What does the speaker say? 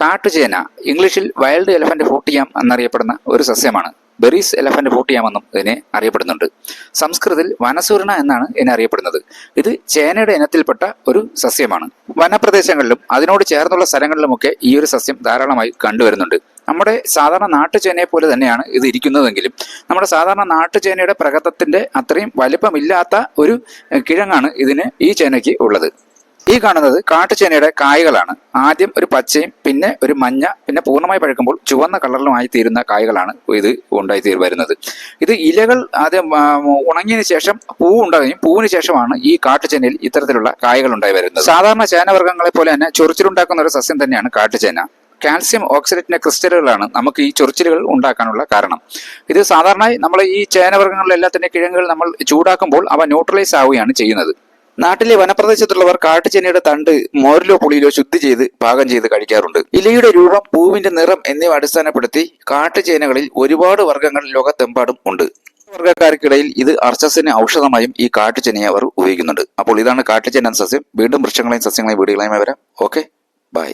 കാട്ടുചേന ഇംഗ്ലീഷിൽ wild elephant ഫോട്ടിയാം എന്നറിയപ്പെടുന്ന ഒരു സസ്യമാണ്. ബെറീസ് എലഫന്റ് ഫ്രൂട്ടിയാമെന്നും ഇതിനെ അറിയപ്പെടുന്നുണ്ട്. സംസ്കൃതത്തിൽ വനസൂരണ എന്നാണ് ഇതിനെ അറിയപ്പെടുന്നത്. ഇത് ചേനയുടെ ഇനത്തിൽപ്പെട്ട ഒരു സസ്യമാണ്. വനപ്രദേശങ്ങളിലും അതിനോട് ചേർന്നുള്ള സ്ഥലങ്ങളിലുമൊക്കെ ഈ ഒരു സസ്യം ധാരാളമായി കണ്ടുവരുന്നുണ്ട്. നമ്മുടെ സാധാരണ നാട്ടുചേനയെ പോലെ തന്നെയാണ് ഇത് ഇരിക്കുന്നതെങ്കിലും നമ്മുടെ സാധാരണ നാട്ടുചേനയുടെ പ്രകൃതത്തിന്റെ അത്രയും വലിപ്പമില്ലാത്ത ഒരു കിഴങ്ങാണ് ഇതിന് ഈ ചേനയ്ക്ക് ഉള്ളത്. ഈ കാണുന്നത് കാട്ടുചേനയുടെ കായ്കളാണ്. ആദ്യം ഒരു പച്ചയും പിന്നെ ഒരു മഞ്ഞ പിന്നെ പൂർണമായി പഴുക്കുമ്പോൾ ചുവന്ന കളറിലുമായി തീരുന്ന കായ്കളാണ് ഇത് ഉണ്ടായി തീർ വരുന്നത്. ഇത് ഇലകൾ ആദ്യം ഉണങ്ങിയതിനു ശേഷം പൂ ഉണ്ടാകുകയും പൂവിന് ശേഷമാണ് ഈ കാട്ടുചേനയിൽ ഇത്തരത്തിലുള്ള കായ്കൾ ഉണ്ടായി വരുന്നത്. സാധാരണ ചേനവർഗങ്ങളെ പോലെ തന്നെ ചൊറിച്ചിലുണ്ടാക്കുന്ന ഒരു സസ്യം തന്നെയാണ് കാട്ടുചേന. കാൽസ്യം ഓക്സിഡേറ്റിന്റെ ക്രിസ്റ്റലുകളാണ് നമുക്ക് ഈ ചൊറിച്ചിലുകൾ ഉണ്ടാക്കാനുള്ള കാരണം. ഇത് സാധാരണയായി നമ്മൾ ഈ ചേനവർഗങ്ങളിലെല്ലാത്തിന്റെ കിഴങ്ങുകൾ നമ്മൾ ചൂടാക്കുമ്പോൾ അവ ന്യൂട്രലൈസ് ആവുകയാണ് ചെയ്യുന്നത്. നാട്ടിലെ വനപ്രദേശത്തുള്ളവർ കാട്ടുചെന്നയുടെ തണ്ട് മോരിലോ പുളിയിലോ ശുദ്ധി ചെയ്ത് പാകം ചെയ്ത് കഴിക്കാറുണ്ട്. ഇലയുടെ രൂപം പൂവിന്റെ നിറം എന്നിവ അടിസ്ഥാനപ്പെടുത്തി കാട്ടുചേനകളിൽ ഒരുപാട് വർഗങ്ങൾ ലോകത്തെമ്പാടും ഉണ്ട്. വർഗക്കാർക്കിടയിൽ ഇത് അർച്ചസിന് ഔഷധമായും ഈ കാട്ടുചെനയെ അവർ ഉപയോഗിക്കുന്നുണ്ട്. അപ്പോൾ ഇതാണ് കാട്ടുചെന്ന സസ്യം. വീണ്ടും വൃക്ഷങ്ങളെയും സസ്യങ്ങളെയും വീടുകളെയും വരാം. Okay bye.